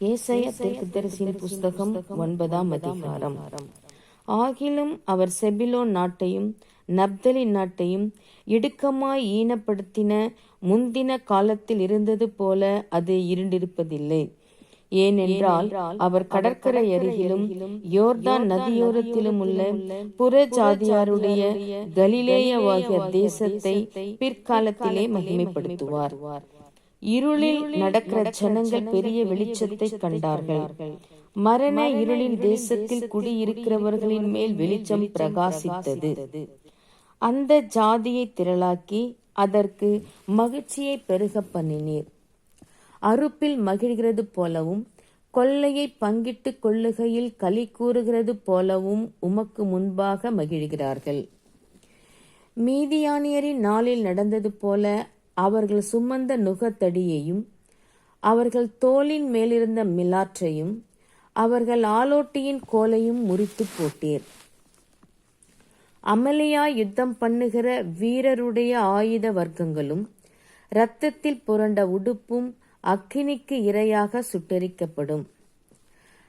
ஏசாயா தீர்க்கதரிசியின் புஸ்தகம் ஒன்பதாம் அதிகாரம். ஆகிலும் அவர் செபிலோன் நாட்டையும் நப்தலி நாட்டையும் இடுக்கமாய் ஈனப்படுத்தின முந்தின காலத்தில் இருந்தது போல அது இருண்டிருப்பதில்லை. ஏனென்றால் அவர் கடற்கரை அருகிலும் யோர்தான் நதியோரத்திலும் உள்ள புற ஜாதியாருடைய கலிலேயவாகிய தேசத்தை பிற்காலத்திலே மகிமைப்படுத்துவார். இருளில் நடக்கிற ஜனங்கள் பெரிய வெளிச்சத்தை கண்டார்கள் மரண இருளின் தேசத்தில் குடியிருக்கிறவர்களின் மேல் வெளிச்சம் பிரகாசித்தது. அந்த ஜாதியை திரளாக்கி அதற்கு மகிழ்ச்சியை பெருக பண்ணினீர். அறுப்பில் மகிழ்கிறது போலவும் கொள்ளையை பங்கிட்டு கொள்ளுகையில் களி கூறுகிறது போலவும் உமக்கு முன்பாக மகிழ்கிறார்கள். மீதியானியரின் நாளில் நடந்தது போல அவர்கள் சுமந்த நுகத்தடியையும் அவர்கள் தோளின் மேலிருந்த மிலாற்றையும் அவர்கள் ஆலோட்டியின் கோலையும் முறித்து போட்டீர். அமளியா யுத்தம் பண்ணுகிற வீரருடைய ஆயுத வர்க்கங்களும் இரத்தத்தில் புரண்ட உடுப்பும் அக்கினிக்கு இரையாக சுட்டரிக்கப்படும்.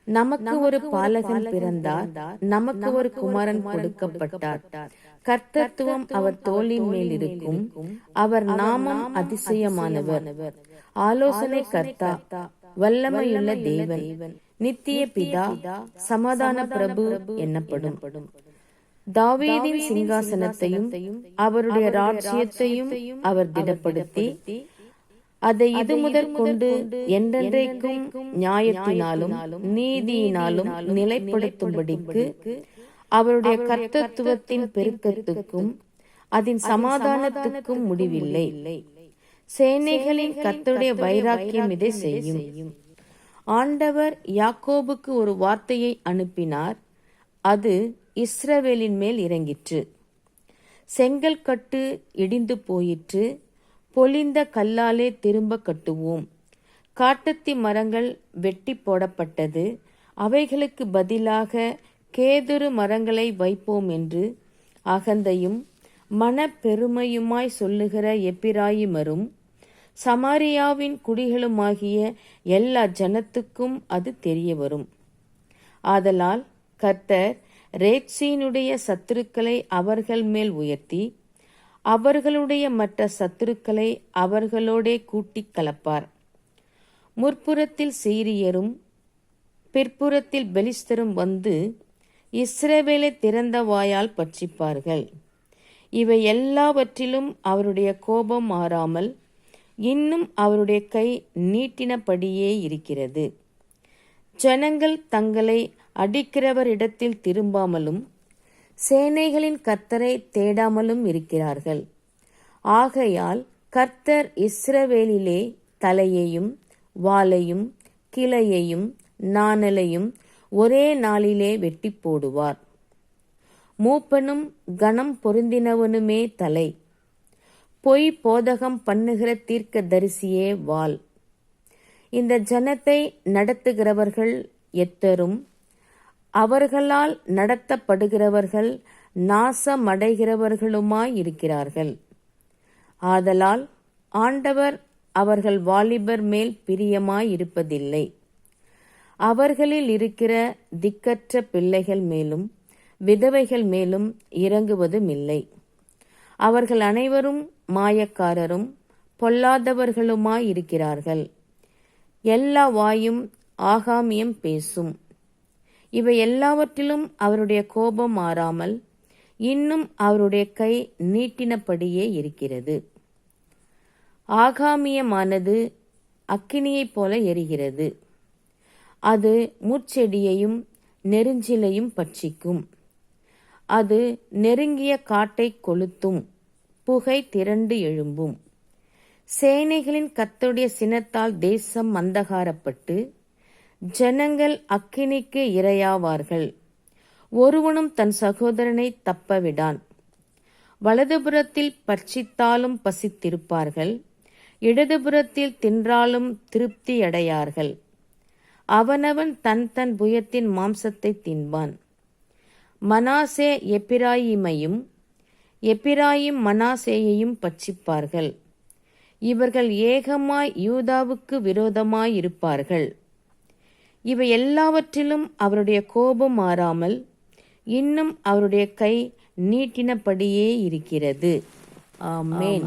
நமக்கு ஒரு பாலகன் பிறந்தார். நமக்கு ஒரு குமாரன் கொடுக்கப்பட்டார். கர்த்தத்துவம் அவர் தோளின் மேல் இருக்கும். அவர் நாமம் அதிசயமானவர். ஆலோசனை கர்த்தா. வல்லமையுள்ள தேவன். நித்திய பிதா. சமாதான பிரபு என்னப்படும். தாவீதின் சிங்காசனத்தையும் அவருடைய ராஜ்யத்தையும் அவர் திடப்படுத்தி அதை இது முதற் கொண்டு என்றென்றைக்கும் நியாயத்தினாலும் நீதியினாலும் நிலைப்படுத்தும்படிக்கு அவருடைய கர்த்தத்துவத்தின் பெருக்கத்துக்கும் அதன் சமாதானத்துக்கும் முடிவில்லை. சேனைகளின் கர்த்தருடைய வைராக்கியம் இதை செய்யும். ஆண்டவர் யாக்கோபுக்கு ஒரு வார்த்தையை அனுப்பினார். அது இஸ்ரவேலின் மேல் இறங்கிற்று. செங்கல் கட்டு இடிந்து போயிற்று. பொலிந்த கல்லாலே திரும்ப கட்டுவோம். காட்டத்தி மரங்கள் வெட்டி போடப்பட்டது. அவைகளுக்கு பதிலாக கேதுரு மரங்களை வைப்போம் என்று அகந்தையும் மனப்பெருமையுமாய் சொல்லுகிற எப்பிராயிமரும் சமாரியாவின் குடிகளுமாகிய எல்லா ஜனத்துக்கும் அது தெரிய வரும் ஆதலால் கர்த்தர் ரேட்சீனுடைய சத்துருக்களை அவர்கள் மேல் உயர்த்தி அவர்களுடைய மற்ற சத்துருக்களை அவர்களோடே கூட்டிக் கலப்பார். முற்புறத்தில் சீரியரும் பிற்புறத்தில் பெலிஸ்தரும் வந்து இஸ்ரவேலை திறந்த வாயால் பட்சிப்பார்கள். இவை எல்லாவற்றிலும் அவருடைய கோபம் மாறாமல் இன்னும் அவருடைய கை நீட்டினபடியே இருக்கிறது. ஜனங்கள் தங்களை அடிக்கிறவரிடத்தில் திரும்பாமலும் சேனைகளின் கர்த்தரை தேடாமலும் இருக்கிறார்கள். ஆகையால் கர்த்தர் இஸ்ரவேலிலே தலையையும் வாலையும் கிளையையும் நாணலையும் ஒரே நாளிலே வெட்டி போடுவார். மூப்பனும் கணம் பொருந்தினவனுமே தலை. பொய் போதகம் பண்ணுகிற தீர்க்க தரிசியே வாள். இந்த ஜனத்தை நடத்துகிறவர்கள் எத்தரும் அவர்களால் நடத்தப்படுகிறவர்கள் நாசமடைகிறவர்களுமாயிருக்கிறார்கள் ஆதலால் ஆண்டவர் அவர்கள் வாலிபர் மேல் பிரியமாயிருப்பதில்லை அவர்களில் இருக்கிற திக்கற்ற பிள்ளைகள் மேலும் விதவைகள் மேலும் இறங்குவதும் இல்லை அவர்கள் அனைவரும் மாயக்காரரும் பொல்லாதவர்களுமாயிருக்கிறார்கள் எல்லா வாயும் ஆகாமியம் பேசும். இவை எல்லாவற்றிலும் அவருடைய கோபம் மாறாமல் இன்னும் அவருடைய கை நீட்டினபடியே இருக்கிறது. ஆகாமியமானது அக்கினியைப் போல எரிகிறது. அது முச்செடியையும் நெருஞ்சிலையும் பட்சிக்கும். அது நெருங்கிய காட்டை கொளுத்தும். புகை திரண்டு எழும்பும். சேனைகளின் கத்துடைய சினத்தால் தேசம் மந்தகாரப்பட்டு ஜனங்கள் அக்கினிக்கு இரையாவார்கள். ஒருவனும் தன் சகோதரனை தப்பவிடான். வலதுபுறத்தில் பட்சித்தாலும் பசித்திருப்பார்கள். இடதுபுறத்தில் தின்றாலும் திருப்தியடையார்கள். அவனவன் தன் தன் புயத்தின் மாம்சத்தை தின்பான். மனாசே எப்பிராயிமையும் எப்பிராயிம் மனாசேயையும் பட்சிப்பார்கள். இவர்கள் ஏகமாய் யூதாவுக்கு விரோதமாயிருப்பார்கள். இவை எல்லாவற்றிலும் அவருடைய கோபம் மாறாமல் இன்னும் அவருடைய கை நீட்டினபடியே இருக்கிறது. ஆமென்.